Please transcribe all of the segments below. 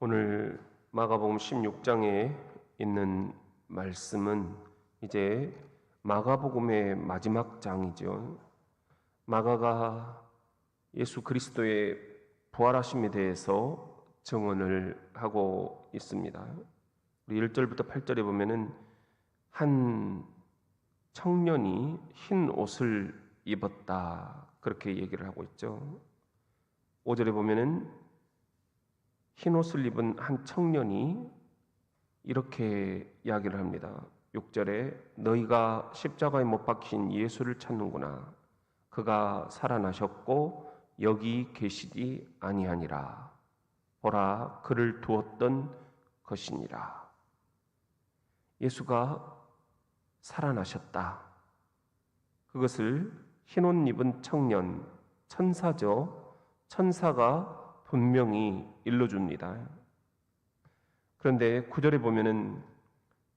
오늘 마가복음 16장에 있는 말씀은 이제 마가복음의 마지막 장이죠. 마가가 예수 그리스도의 부활하심에 대해서 증언을 하고 있습니다. 우리 1절부터 8절에 보면은 한 청년이 흰 옷을 입었다. 그렇게 얘기를 하고 있죠. 5절에 보면은 흰 옷을 입은 한 청년이 이렇게 이야기를 합니다. 6절에 너희가 십자가에 못 박힌 예수를 찾는구나. 그가 살아나셨고 여기 계시지 아니하니라. 보라 그를 두었던 것이니라. 예수가 살아나셨다. 그것을 흰옷 입은 청년, 천사죠. 천사가 분명히 일러줍니다. 그런데 구절에 보면은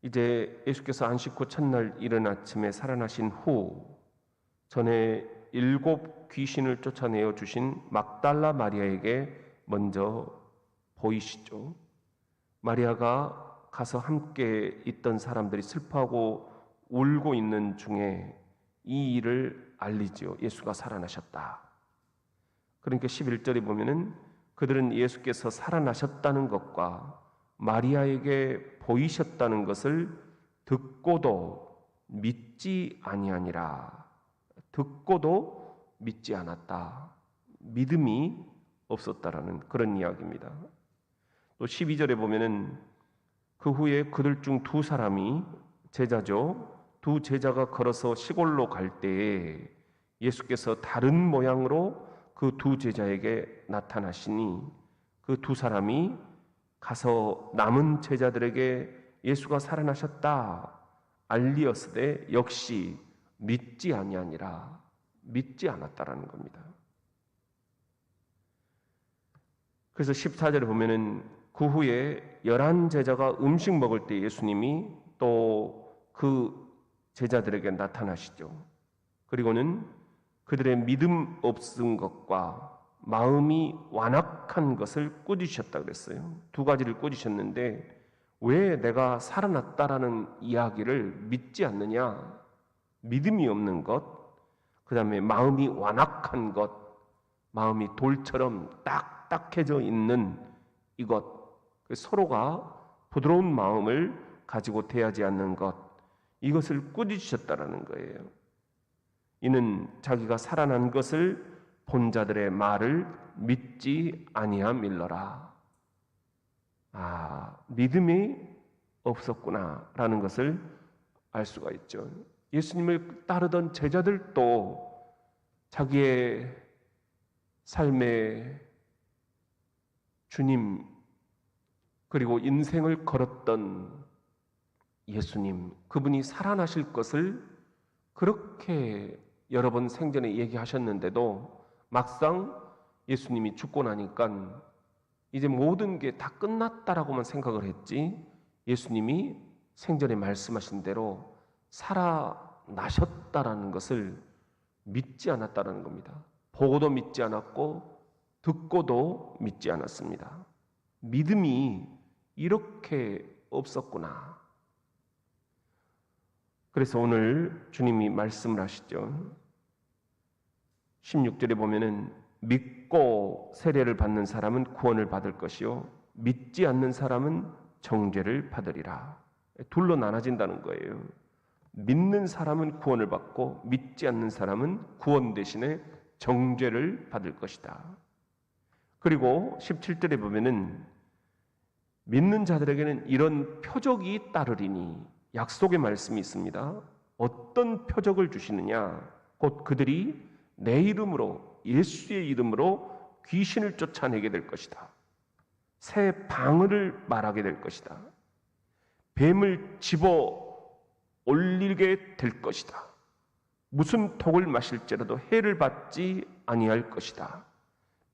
이제 예수께서 안식 후 첫날 이른 아침에 살아나신 후 전에 일곱 귀신을 쫓아내어 주신 막달라 마리아에게 먼저 보이시죠. 마리아가 가서 함께 있던 사람들이 슬퍼하고 울고 있는 중에 이 일을 알리지요. 예수가 살아나셨다. 그러니까 11절에 보면은 그들은 예수께서 살아나셨다는 것과 마리아에게 보이셨다는 것을 듣고도 믿지 아니하니라. 듣고도 믿지 않았다. 믿음이 없었다라는 그런 이야기입니다. 또 12절에 보면은 그 후에 그들 중 두 사람이 제자죠. 두 제자가 걸어서 시골로 갈 때에 예수께서 다른 모양으로 그 두 제자에게 나타나시니 그 두 사람이 가서 남은 제자들에게 예수가 살아나셨다 알리었으되 역시 믿지 아니하니라 믿지 않았다라는 겁니다. 그래서 14절에 보면은 그 후에 열한 제자가 음식 먹을 때 예수님이 또 그 제자들에게 나타나시죠. 그리고는 그들의 믿음 없은 것과 마음이 완악한 것을 꾸짖으셨다 그랬어요. 두 가지를 꾸짖으셨는데 왜 내가 살아났다라는 이야기를 믿지 않느냐? 믿음이 없는 것, 그 다음에 마음이 완악한 것, 마음이 돌처럼 딱딱해져 있는 이것, 그 서로가 부드러운 마음을 가지고 대하지 않는 것, 이것을 꾸짖으셨다라는 거예요. 이는 자기가 살아난 것을 본 자들의 말을 믿지 아니함일러라. 아, 믿음이 없었구나라는 것을 알 수가 있죠. 예수님을 따르던 제자들도 자기의 삶의 주님 그리고 인생을 걸었던 예수님 그분이 살아나실 것을 그렇게 여러 번 생전에 얘기하셨는데도 막상 예수님이 죽고 나니까 이제 모든 게 다 끝났다라고만 생각을 했지 예수님이 생전에 말씀하신 대로 살아나셨다라는 것을 믿지 않았다라는 겁니다. 보고도 믿지 않았고 듣고도 믿지 않았습니다. 믿음이 이렇게 없었구나. 그래서 오늘 주님이 말씀을 하시죠. 16절에 보면은 믿고 세례를 받는 사람은 구원을 받을 것이요 믿지 않는 사람은 정죄를 받으리라. 둘로 나눠진다는 거예요. 믿는 사람은 구원을 받고 믿지 않는 사람은 구원 대신에 정죄를 받을 것이다. 그리고 17절에 보면은 믿는 자들에게는 이런 표적이 따르리니 약속의 말씀이 있습니다. 어떤 표적을 주시느냐? 곧 그들이 내 이름으로 예수의 이름으로 귀신을 쫓아내게 될 것이다. 새 방언을 말하게 될 것이다. 뱀을 집어 올리게 될 것이다. 무슨 독을 마실지라도 해를 받지 아니할 것이다.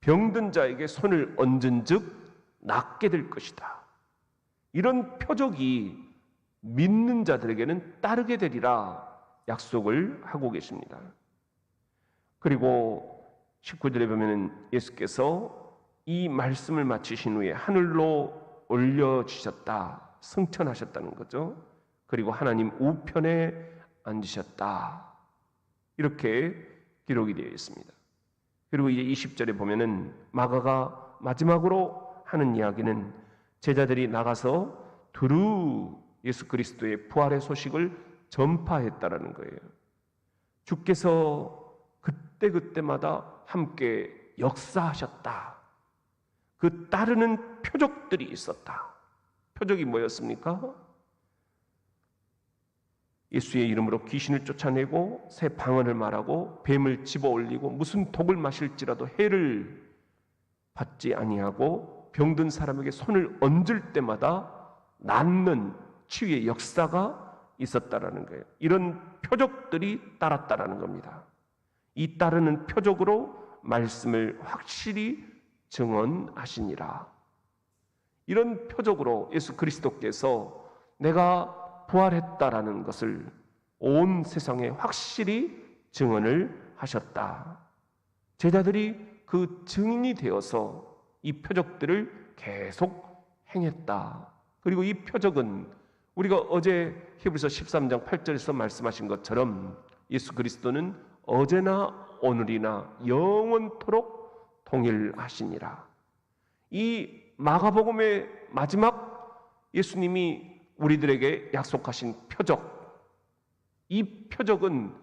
병든 자에게 손을 얹은즉 낫게 될 것이다. 이런 표적이 믿는 자들에게는 따르게 되리라 약속을 하고 계십니다. 그리고 19절에 보면 예수께서 이 말씀을 마치신 후에 하늘로 올려주셨다. 승천하셨다는 거죠. 그리고 하나님 우편에 앉으셨다. 이렇게 기록이 되어 있습니다. 그리고 이제 20절에 보면은 마가가 마지막으로 하는 이야기는 제자들이 나가서 두루 예수 그리스도의 부활의 소식을 전파했다라는 거예요. 주께서 그때그때마다 함께 역사하셨다. 그 따르는 표적들이 있었다. 표적이 뭐였습니까? 예수의 이름으로 귀신을 쫓아내고 새 방언을 말하고 뱀을 집어 올리고 무슨 독을 마실지라도 해를 받지 아니하고 병든 사람에게 손을 얹을 때마다 낫는 치유의 역사가 있었다라는 거예요. 이런 표적들이 따랐다라는 겁니다. 이 따르는 표적으로 말씀을 확실히 증언하시니라. 이런 표적으로 예수 그리스도께서 내가 부활했다라는 것을 온 세상에 확실히 증언을 하셨다. 제자들이 그 증인이 되어서 이 표적들을 계속 행했다. 그리고 이 표적은 우리가 어제 히브리서 13장 8절에서 말씀하신 것처럼 예수 그리스도는 어제나 오늘이나 영원토록 동일하시니라. 이 마가복음의 마지막 예수님이 우리들에게 약속하신 표적, 이 표적은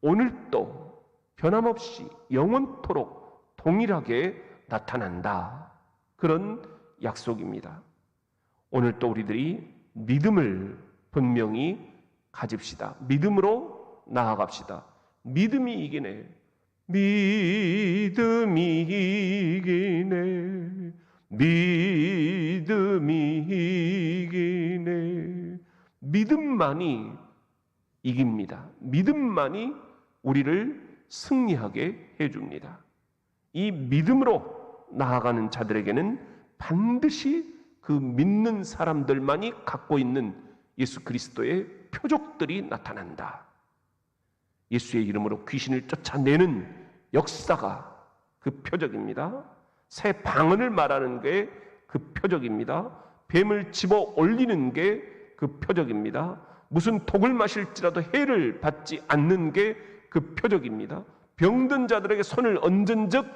오늘도 변함없이 영원토록 동일하게 나타난다. 그런 약속입니다. 오늘 또 우리들이 믿음을 분명히 가집시다. 믿음으로 나아갑시다. 믿음이 이기네. 믿음이 이기네. 믿음이 이기네. 믿음만이 이깁니다. 믿음만이 우리를 승리하게 해줍니다. 이 믿음으로 나아가는 자들에게는 반드시 그 믿는 사람들만이 갖고 있는 예수 그리스도의 표적들이 나타난다. 예수의 이름으로 귀신을 쫓아내는 역사가 그 표적입니다. 새 방언을 말하는 게 그 표적입니다. 뱀을 집어 올리는 게 그 표적입니다. 무슨 독을 마실지라도 해를 받지 않는 게 그 표적입니다. 병든 자들에게 손을 얹은 즉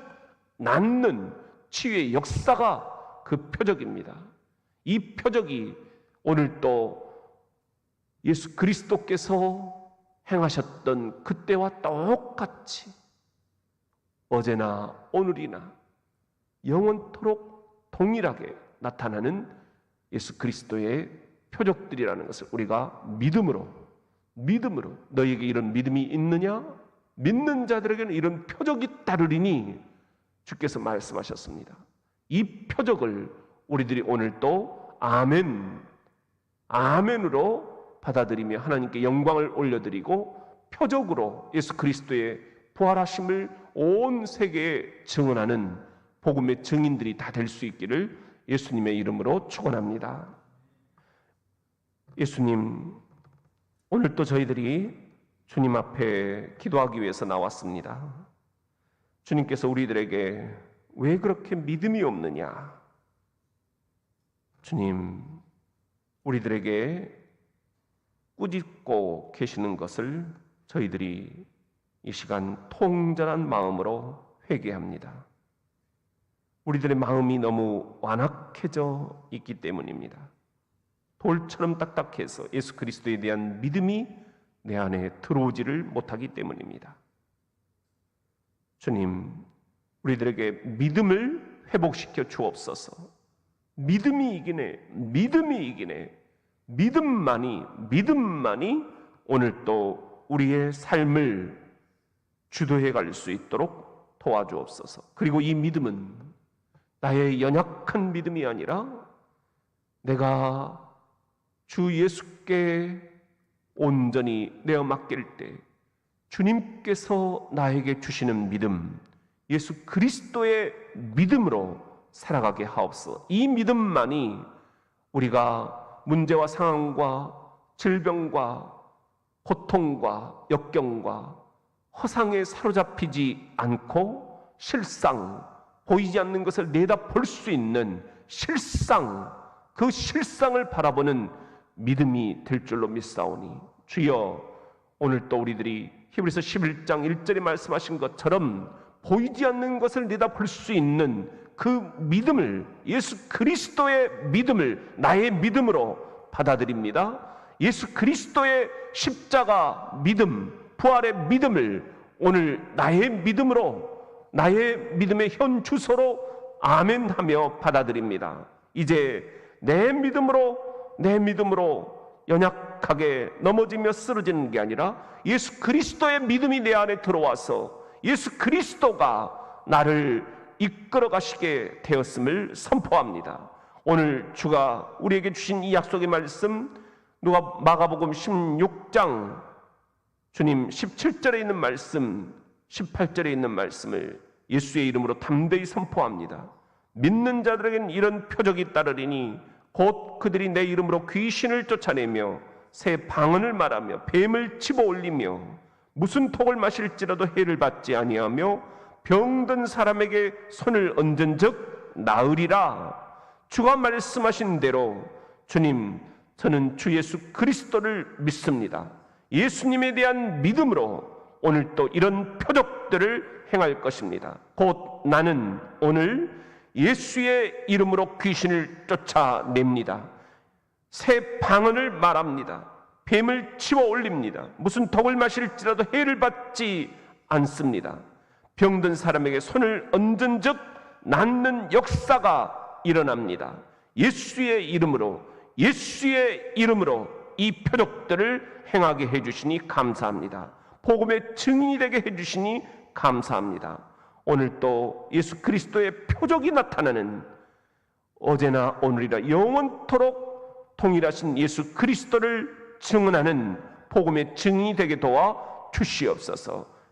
낫는 치유의 역사가 그 표적입니다. 이 표적이 오늘 또 예수 그리스도께서 행하셨던 그때와 똑같이 어제나 오늘이나 영원토록 동일하게 나타나는 예수 그리스도의 표적들이라는 것을 우리가 믿음으로 믿음으로 너에게 이런 믿음이 있느냐? 믿는 자들에게는 이런 표적이 따르리니 주께서 말씀하셨습니다. 이 표적을 우리들이 오늘 또 아멘, 아멘으로 받아들이며 하나님께 영광을 올려드리고 표적으로 예수 그리스도의 부활하심을 온 세계에 증언하는 복음의 증인들이 다 될 수 있기를 예수님의 이름으로 축원합니다. 예수님, 오늘 또 저희들이 주님 앞에 기도하기 위해서 나왔습니다. 주님께서 우리들에게 왜 그렇게 믿음이 없느냐? 주님, 우리들에게 꾸짖고 계시는 것을 저희들이 이 시간 통전한 마음으로 회개합니다. 우리들의 마음이 너무 완악해져 있기 때문입니다. 돌처럼 딱딱해서 예수 그리스도에 대한 믿음이 내 안에 들어오지를 못하기 때문입니다. 주님, 우리들에게 믿음을 회복시켜 주옵소서. 믿음이 이기네. 믿음이 이기네. 믿음만이, 믿음만이 오늘 또 우리의 삶을 주도해 갈 수 있도록 도와주옵소서. 그리고 이 믿음은 나의 연약한 믿음이 아니라 내가 주 예수께 온전히 내어 맡길 때 주님께서 나에게 주시는 믿음, 예수 그리스도의 믿음으로 살아가게 하옵소서. 이 믿음만이 우리가 문제와 상황과 질병과 고통과 역경과 허상에 사로잡히지 않고 실상 보이지 않는 것을 내다볼 수 있는 실상, 그 실상을 바라보는 믿음이 될 줄로 믿사오니 주여 오늘 또 우리들이 히브리서 11장 1절에 말씀하신 것처럼 보이지 않는 것을 내다볼 수 있는 그 믿음을 예수 그리스도의 믿음을 나의 믿음으로 받아들입니다. 예수 그리스도의 십자가 믿음, 부활의 믿음을 오늘 나의 믿음으로 나의 믿음의 현 주소로 아멘 하며 받아들입니다. 이제 내 믿음으로 내 믿음으로 연약하게 넘어지며 쓰러지는 게 아니라 예수 그리스도의 믿음이 내 안에 들어와서 예수 그리스도가 나를 이끌어 가시게 되었음을 선포합니다. 오늘 주가 우리에게 주신 이 약속의 말씀 누가 마가복음 16장 주님 17절에 있는 말씀 18절에 있는 말씀을 예수의 이름으로 담대히 선포합니다. 믿는 자들에게는 이런 표적이 따르리니 곧 그들이 내 이름으로 귀신을 쫓아내며 새 방언을 말하며 뱀을 집어 올리며 무슨 톡을 마실지라도 해를 받지 아니하며 병든 사람에게 손을 얹은 즉 나으리라 주가 말씀하신 대로 주님 저는 주 예수 그리스도를 믿습니다. 예수님에 대한 믿음으로 오늘 또 이런 표적들을 행할 것입니다. 곧 나는 오늘 예수의 이름으로 귀신을 쫓아냅니다. 새 방언을 말합니다. 뱀을 치워 올립니다. 무슨 덕을 마실지라도 해를 받지 않습니다. 병든 사람에게 손을 얹은 즉 낫는 역사가 일어납니다. 예수의 이름으로 예수의 이름으로 이 표적들을 행하게 해 주시니 감사합니다. 복음의 증인이 되게 해 주시니 감사합니다. 오늘 또 예수 그리스도의 표적이 나타나는 어제나 오늘이라 영원토록 통일하신 예수 그리스도를 증언하는 복음의 증인이 되게 도와 주시옵소서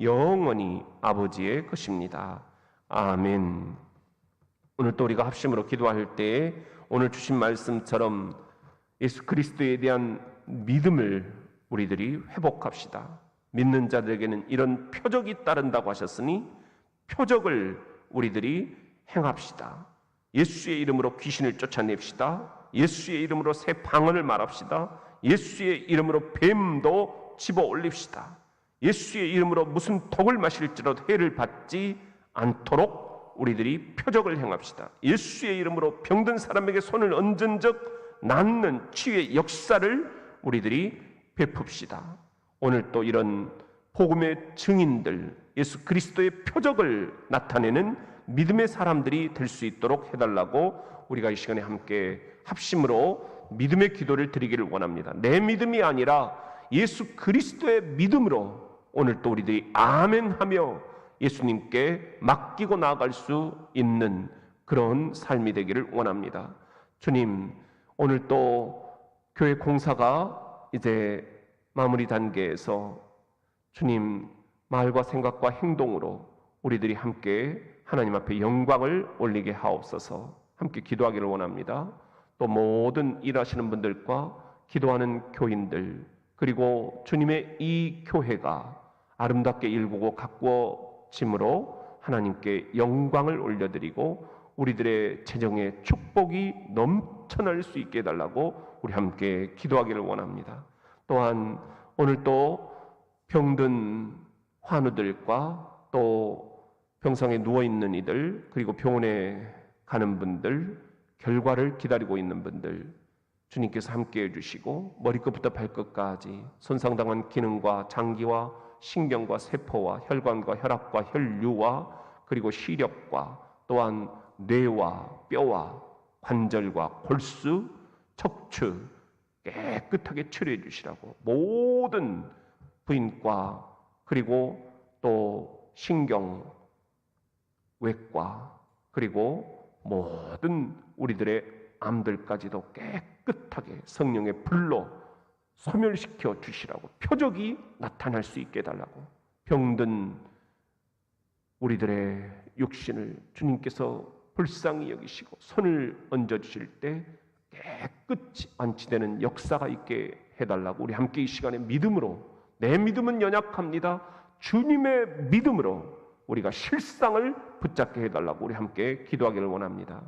영원히 아버지의 것입니다. 아멘. 오늘 또 우리가 합심으로 기도할 때에 오늘 주신 말씀처럼 예수 그리스도에 대한 믿음을 우리들이 회복합시다. 믿는 자들에게는 이런 표적이 따른다고 하셨으니 표적을 우리들이 행합시다. 예수의 이름으로 귀신을 쫓아냅시다. 예수의 이름으로 새 방언을 말합시다. 예수의 이름으로 뱀도 집어 올립시다. 예수의 이름으로 무슨 독을 마실지라도 해를 받지 않도록 우리들이 표적을 행합시다. 예수의 이름으로 병든 사람에게 손을 얹은 적 낫는 치유의 역사를 우리들이 베풉시다. 오늘 또 이런 복음의 증인들, 예수 그리스도의 표적을 나타내는 믿음의 사람들이 될 수 있도록 해달라고 우리가 이 시간에 함께 합심으로 믿음의 기도를 드리기를 원합니다. 내 믿음이 아니라 예수 그리스도의 믿음으로 오늘 또 우리들이 아멘 하며 예수님께 맡기고 나아갈 수 있는 그런 삶이 되기를 원합니다. 주님, 오늘 또 교회 공사가 이제 마무리 단계에서 주님 말과 생각과 행동으로 우리들이 함께 하나님 앞에 영광을 올리게 하옵소서 함께 기도하기를 원합니다. 또 모든 일하시는 분들과 기도하는 교인들 그리고 주님의 이 교회가 아름답게 일구고 가꾸어짐으로 하나님께 영광을 올려드리고 우리들의 재정의 축복이 넘쳐날 수 있게 해달라고 우리 함께 기도하기를 원합니다. 또한 오늘 또 병든 환우들과 또 병상에 누워 있는 이들 그리고 병원에 가는 분들 결과를 기다리고 있는 분들 주님께서 함께 해주시고 머리끝부터 발끝까지 손상당한 기능과 장기와 신경과 세포와 혈관과 혈압과 혈류와 그리고 시력과 또한 뇌와 뼈와 관절과 골수, 척추 깨끗하게 치료해 주시라고 모든 부인과 그리고 또 신경 외과 그리고 모든 우리들의 암들까지도 깨끗 하게 성령의 불로 소멸시켜 주시라고 표적이 나타날 수 있게 해달라고 병든 우리들의 육신을 주님께서 불쌍히 여기시고 손을 얹어 주실 때 깨끗이 안치되는 역사가 있게 해달라고 우리 함께 이 시간에 믿음으로 내 믿음은 연약합니다. 주님의 믿음으로 우리가 실상을 붙잡게 해달라고 우리 함께 기도하기를 원합니다.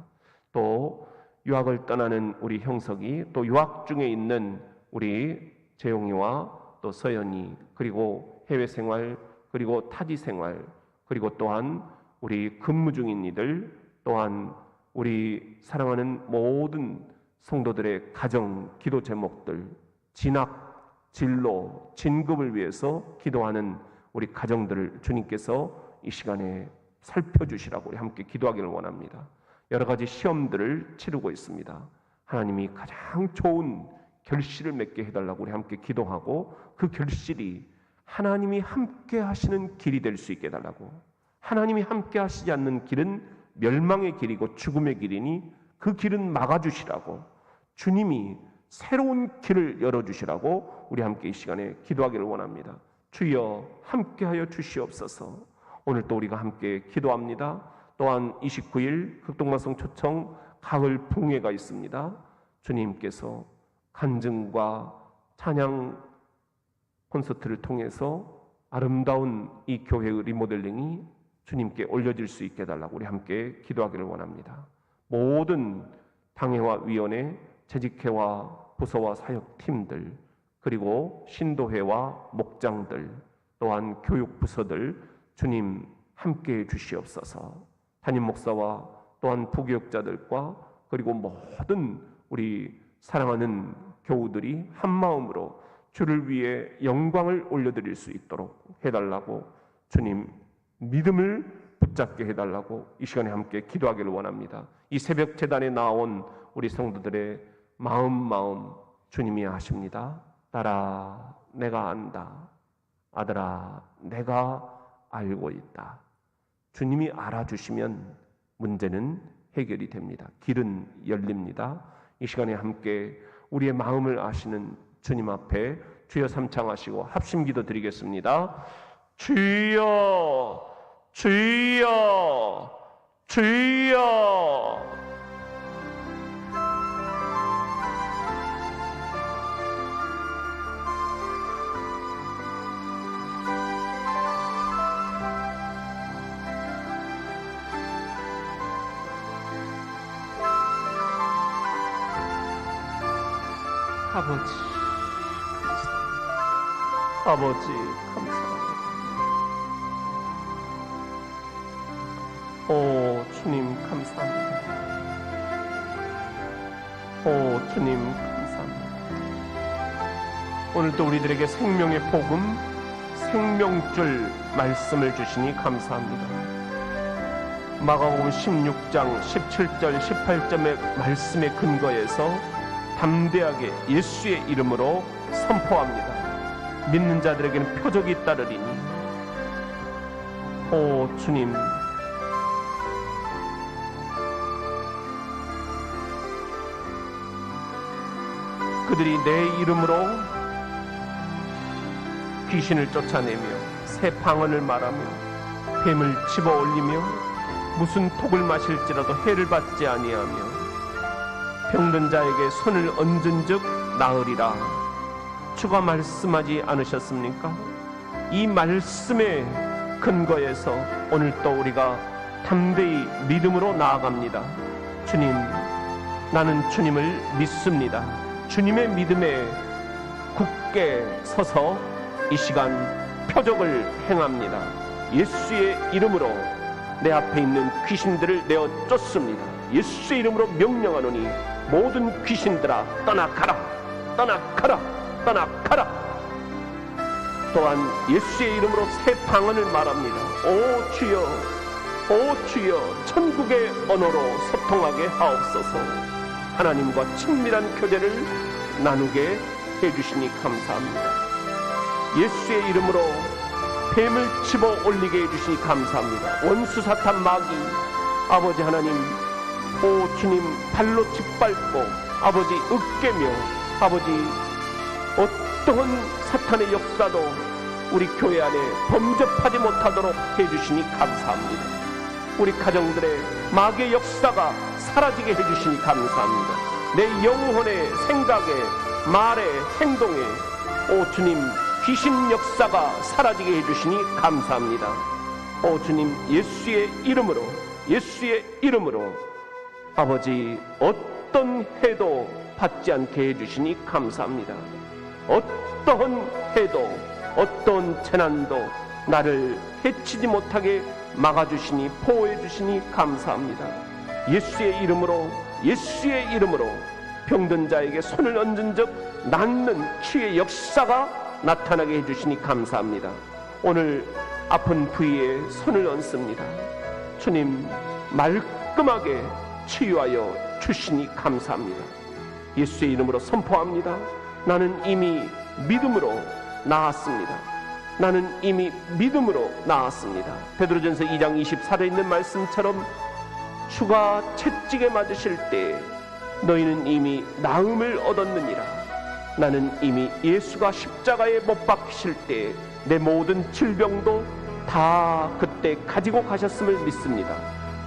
또 유학을 떠나는 우리 형석이 또 유학 중에 있는 우리 재용이와 또 서연이 그리고 해외 생활 그리고 타지 생활 그리고 또한 우리 근무 중인 이들 또한 우리 사랑하는 모든 성도들의 가정 기도 제목들 진학 진로 진급을 위해서 기도하는 우리 가정들을 주님께서 이 시간에 살펴주시라고 우리 함께 기도하기를 원합니다. 여러 가지 시험들을 치르고 있습니다. 하나님이 가장 좋은 결실을 맺게 해달라고 우리 함께 기도하고 그 결실이 하나님이 함께 하시는 길이 될 수 있게 해달라고 하나님이 함께 하시지 않는 길은 멸망의 길이고 죽음의 길이니 그 길은 막아주시라고 주님이 새로운 길을 열어주시라고 우리 함께 이 시간에 기도하기를 원합니다. 주여 함께하여 주시옵소서. 오늘 또 우리가 함께 기도합니다. 또한 29일 극동방송 초청 가을 풍회가 있습니다. 주님께서 간증과 찬양 콘서트를 통해서 아름다운 이 교회의 리모델링이 주님께 올려질 수 있게 해달라고 우리 함께 기도하기를 원합니다. 모든 당회와 위원회, 재직회와 부서와 사역팀들, 그리고 신도회와 목장들, 또한 교육부서들 주님 함께 해 주시옵소서. 담임 목사와 또한 부교육자들과 그리고 모든 우리 사랑하는 교우들이 한 마음으로 주를 위해 영광을 올려드릴 수 있도록 해달라고 주님 믿음을 붙잡게 해달라고 이 시간에 함께 기도하기를 원합니다. 이 새벽 재단에 나온 우리 성도들의 마음 마음 주님이 아십니다. 딸아 내가 안다. 아들아 내가 알고 있다. 주님이 알아주시면 문제는 해결이 됩니다. 길은 열립니다. 이 시간에 함께 우리의 마음을 아시는 주님 앞에 주여 삼창하시고 합심 기도 드리겠습니다. 주여, 주여, 주여. 아버지, 아버지, 감사합니다. 오, 주님, 감사합니다. 오, 주님, 감사합니다. 오늘도 우리들에게 생명의 복음, 생명줄 말씀을 주시니 감사합니다. 마가복음 16장 17절 18절의 말씀에 근거해서 담대하게 예수의 이름으로 선포합니다. 믿는 자들에게는 표적이 따르리니 오 주님 그들이 내 이름으로 귀신을 쫓아내며 새 방언을 말하며 뱀을 집어 올리며 무슨 독을 마실지라도 해를 받지 아니하며 병든 자에게 손을 얹은 즉 나으리라. 주가 말씀하지 않으셨습니까? 이 말씀의 근거에서 오늘 또 우리가 담대히 믿음으로 나아갑니다. 주님, 나는 주님을 믿습니다. 주님의 믿음에 굳게 서서 이 시간 표적을 행합니다. 예수의 이름으로 내 앞에 있는 귀신들을 내어 쫓습니다. 예수의 이름으로 명령하노니 모든 귀신들아 떠나가라. 떠나가라. 떠나가라. 또한 예수의 이름으로 새 방언을 말합니다. 오 주여 오 주여 천국의 언어로 소통하게 하옵소서. 하나님과 친밀한 교제를 나누게 해주시니 감사합니다. 예수의 이름으로 뱀을 집어 올리게 해주시니 감사합니다. 원수 사탄 마귀 아버지 하나님 오 주님 발로 짓밟고 아버지 으깨며 아버지 어떠한 사탄의 역사도 우리 교회 안에 범접하지 못하도록 해주시니 감사합니다. 우리 가정들의 마귀의 역사가 사라지게 해주시니 감사합니다. 내 영혼의 생각에 말에 행동에 오 주님 귀신 역사가 사라지게 해주시니 감사합니다. 오 주님 예수의 이름으로 예수의 이름으로 아버지 어떤 해도 받지 않게 해주시니 감사합니다. 어떠한 해도 어떤 재난도 나를 해치지 못하게 막아주시니 보호해주시니 감사합니다. 예수의 이름으로 예수의 이름으로 병든 자에게 손을 얹은 적 낫는 치유의 역사가 나타나게 해주시니 감사합니다. 오늘 아픈 부위에 손을 얹습니다. 주님 말끔하게 치유하여 주시니 감사합니다. 예수의 이름으로 선포합니다. 나는 이미 믿음으로 나았습니다. 나는 이미 믿음으로 나았습니다. 베드로전서 2장 24절에 있는 말씀처럼 주가 채찍에 맞으실 때 너희는 이미 나음을 얻었느니라. 나는 이미 예수가 십자가에 못 박히실 때 내 모든 질병도 다 그때 가지고 가셨음을 믿습니다.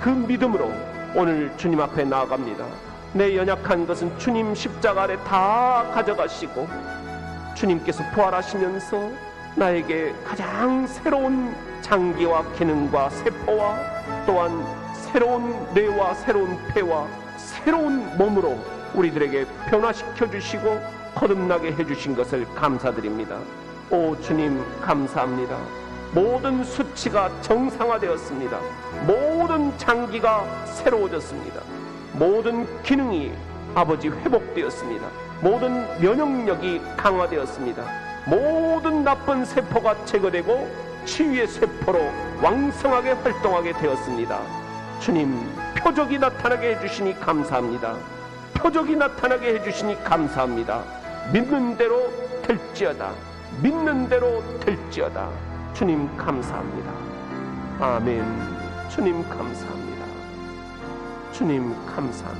그 믿음으로 오늘 주님 앞에 나아갑니다. 내 연약한 것은 주님 십자가 아래 다 가져가시고 주님께서 부활하시면서 나에게 가장 새로운 장기와 기능과 세포와 또한 새로운 뇌와 새로운 폐와 새로운 몸으로 우리들에게 변화시켜 주시고 거듭나게 해주신 것을 감사드립니다. 오 주님 감사합니다. 모든 수치가 정상화되었습니다. 모든 장기가 새로워졌습니다. 모든 기능이 아버지 회복되었습니다. 모든 면역력이 강화되었습니다. 모든 나쁜 세포가 제거되고 치유의 세포로 왕성하게 활동하게 되었습니다. 주님, 표적이 나타나게 해주시니 감사합니다. 표적이 나타나게 해주시니 감사합니다. 믿는 대로 될지어다. 믿는 대로 될지어다. 주님 감사합니다. 아멘. 주님 감사합니다. 주님 감사합니다.